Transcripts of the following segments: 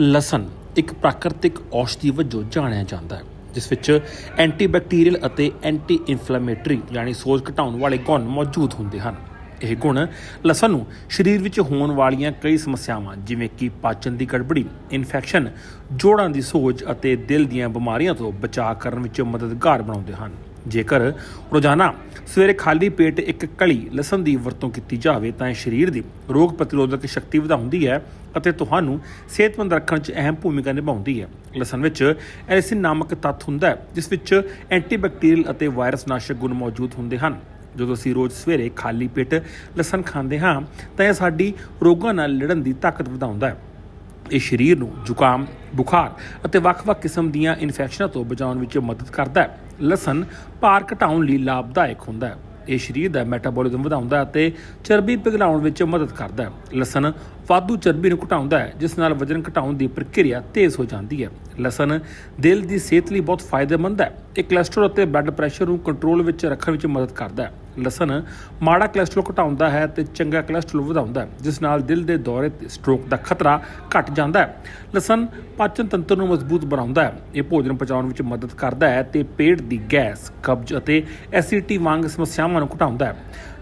ਲਸਣ ਇੱਕ ਪ੍ਰਾਕ੍ਰਿਤਿਕ ਔਸ਼ਧੀ ਵਜੋਂ ਜਾਣਿਆ ਜਾਂਦਾ ਹੈ, ਜਿਸ ਵਿੱਚ ਐਂਟੀਬੈਕਟੀਰੀਅਲ ਅਤੇ ਐਂਟੀ ਇਨਫਲੇਮੇਟਰੀ ਯਾਨੀ ਸੋਜ ਘਟਾਉਣ ਵਾਲੇ ਗੁਣ ਮੌਜੂਦ ਹੁੰਦੇ ਹਨ। ਇਹ ਗੁਣ ਲਸਣ ਨੂੰ ਸਰੀਰ ਵਿੱਚ ਹੋਣ ਵਾਲੀਆਂ ਕਈ ਸਮੱਸਿਆਵਾਂ, ਜਿਵੇਂ ਕਿ ਪਾਚਨ ਦੀ ਗੜਬੜੀ ਇਨਫੈਕਸ਼ਨ ਜੋੜਾਂ ਦੀ ਸੋਜ ਅਤੇ ਦਿਲ ਦੀਆਂ ਬਿਮਾਰੀਆਂ ਤੋਂ ਬਚਾਅ ਕਰਨ ਵਿੱਚ ਮਦਦਗਾਰ ਬਣਾਉਂਦੇ ਹਨ। ਜੇਕਰ ਰੋਜ਼ਾਨਾ ਸਵੇਰੇ ਖਾਲੀ ਪੇਟ ਇੱਕ ਕਲੀ ਲਸਣ ਦੀ ਵਰਤੋਂ ਕੀਤੀ ਜਾਵੇ, ਤਾਂ ਇਹ ਸਰੀਰ ਦੀ ਰੋਗ ਪ੍ਰਤੀਰੋਧਕ ਸ਼ਕਤੀ ਵਧਾਉਂਦੀ ਹੈ ਅਤੇ ਤੁਹਾਨੂੰ ਸਿਹਤਮੰਦ ਰੱਖਣ 'ਚ ਅਹਿਮ ਭੂਮਿਕਾ ਨਿਭਾਉਂਦੀ ਹੈ। ਲਸਣ ਵਿੱਚ ਐਲਿਸਿਨ ਨਾਮਕ ਤੱਤ ਹੁੰਦਾ ਹੈ, ਜਿਸ ਵਿੱਚ ਐਂਟੀਬੈਕਟੀਰੀਅਲ ਅਤੇ ਵਾਇਰਸ ਨਾਸ਼ਕ ਗੁਣ ਮੌਜੂਦ ਹੁੰਦੇ ਹਨ। ਜਦੋਂ ਅਸੀਂ ਰੋਜ਼ ਸਵੇਰੇ ਖਾਲੀ ਪੇਟ ਲਸਣ ਖਾਂਦੇ ਹਾਂ, ਤਾਂ ਇਹ ਸਾਡੀ ਰੋਗਾਂ ਨਾਲ ਲੜਨ ਦੀ ਤਾਕਤ ਵਧਾਉਂਦਾ ਹੈ। ਇਹ ਸਰੀਰ ਨੂੰ ਜ਼ੁਕਾਮ, ਬੁਖਾਰ ਅਤੇ ਵੱਖ-ਵੱਖ ਕਿਸਮ ਦੀਆਂ ਇਨਫੈਕਸ਼ਨਾਂ ਤੋਂ ਬਚਾਉਣ ਵਿੱਚ ਮਦਦ ਕਰਦਾ ਹੈ। ਲਸਣ ਭਾਰ ਘਟਾਉਣ ਲਈ ਲਾਭਦਾਇਕ ਹੁੰਦਾ ਹੈ। ਇਹ ਸਰੀਰ ਦਾ ਮੈਟਾਬੋਲਿਜ਼ਮ ਵਧਾਉਂਦਾ ਹੈ ਅਤੇ ਚਰਬੀ ਪਿਘਲਾਉਣ ਵਿੱਚ ਮਦਦ ਕਰਦਾ ਹੈ। ਲਸਣ ਵਾਧੂ ਚਰਬੀ ਨੂੰ ਘਟਾਉਂਦਾ ਹੈ, ਜਿਸ ਨਾਲ ਵਜ਼ਨ ਘਟਾਉਣ ਦੀ ਪ੍ਰਕਿਰਿਆ ਤੇਜ਼ ਹੋ ਜਾਂਦੀ ਹੈ। ਲਸਣ ਦਿਲ ਦੀ ਸਿਹਤ ਲਈ ਬਹੁਤ ਫਾਇਦੇਮੰਦ ਹੈ। ਇਹ ਕੋਲੇਸਟ੍ਰੋਲ ਅਤੇ ਬਲੱਡ ਪ੍ਰੈਸ਼ਰ ਨੂੰ ਕੰਟਰੋਲ ਵਿੱਚ ਰੱਖਣ ਵਿੱਚ ਮਦਦ ਕਰਦਾ ਹੈ। ਲਸਣ ਮਾੜਾ ਕੋਲੇਸਟ੍ਰੋਲ ਘਟਾਉਂਦਾ ਹੈ ਤੇ ਚੰਗਾ ਕੋਲੇਸਟ੍ਰੋਲ ਵਧਾਉਂਦਾ ਹੈ, ਜਿਸ ਨਾਲ ਦਿਲ ਦੇ ਦੌਰੇ ਤੇ ਸਟ੍ਰੋਕ ਦਾ ਖਤਰਾ ਘਟ ਜਾਂਦਾ ਹੈ। ਲਸਣ ਪਾਚਨ ਤੰਤਰ ਨੂੰ ਮਜ਼ਬੂਤ ਬਣਾਉਂਦਾ ਹੈ, ਇਹ ਭੋਜਨ ਪਚਾਉਣ ਵਿੱਚ ਮਦਦ ਕਰਦਾ ਹੈ ਤੇ ਪੇਟ ਦੀ ਗੈਸ, ਕਬਜ਼ ਅਤੇ ਐਸਿਡਿਟੀ ਵਾਂਗ ਸਮੱਸਿਆਵਾਂ ਨੂੰ ਘਟਾਉਂਦਾ ਹੈ।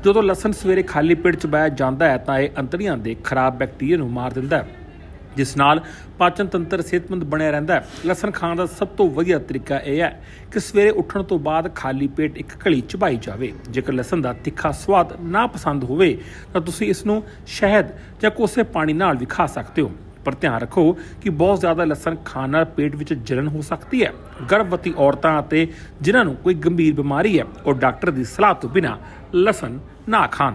ਜਦੋਂ ਲਸਣ ਸਵੇਰੇ ਖਾਲੀ ਪੇਟ ਚਬਾਇਆ ਜਾਂਦਾ ਹੈ, ਤਾਂ ਇਹ ਅੰਤੜੀਆਂ ਦੇ ਖਰਾਬ ਬੈਕਟੀਰੀਆ ਨੂੰ ਮਾਰ ਦਿੰਦਾ ਹੈ। ਜਿਸ ਨਾਲ ਪਾਚਨ ਤੰਤਰ ਸਿਹਤਮੰਦ ਬਣਿਆ ਰਹਿੰਦਾ ਹੈ। ਲਸਣ ਖਾਣ ਦਾ ਸਭ ਤੋਂ ਵਧੀਆ ਤਰੀਕਾ ਇਹ ਹੈ ਕਿ ਸਵੇਰੇ ਉੱਠਣ ਤੋਂ ਬਾਅਦ ਖਾਲੀ ਪੇਟ ਇੱਕ ਘੜੀ ਚਬਾਈ ਜਾਵੇ। ਜੇਕਰ ਲਸਣ ਦਾ ਤਿੱਖਾ ਸਵਾਦ ਨਾ ਪਸੰਦ ਹੋਵੇ, ਤਾਂ ਤੁਸੀਂ ਇਸ ਨੂੰ ਸ਼ਹਿਦ ਜਾਂ ਕੋਸੇ ਪਾਣੀ ਨਾਲ ਵੀ ਖਾ ਸਕਦੇ ਹੋ। ਪਰ ਧਿਆਨ ਰੱਖੋ ਕਿ ਬਹੁਤ ਜ਼ਿਆਦਾ ਲਸਣ ਖਾਣ ਨਾਲ ਪੇਟ ਵਿੱਚ ਜਲਨ ਹੋ ਸਕਦੀ ਹੈ। ਗਰਭਵਤੀ ਔਰਤਾਂ ਅਤੇ ਜਿਨ੍ਹਾਂ ਨੂੰ ਕੋਈ ਗੰਭੀਰ ਬਿਮਾਰੀ ਹੈ, ਉਹ ਡਾਕਟਰ ਦੀ ਸਲਾਹ ਤੋਂ ਬਿਨਾਂ ਲਸਣ ਨਾ ਖਾਣ।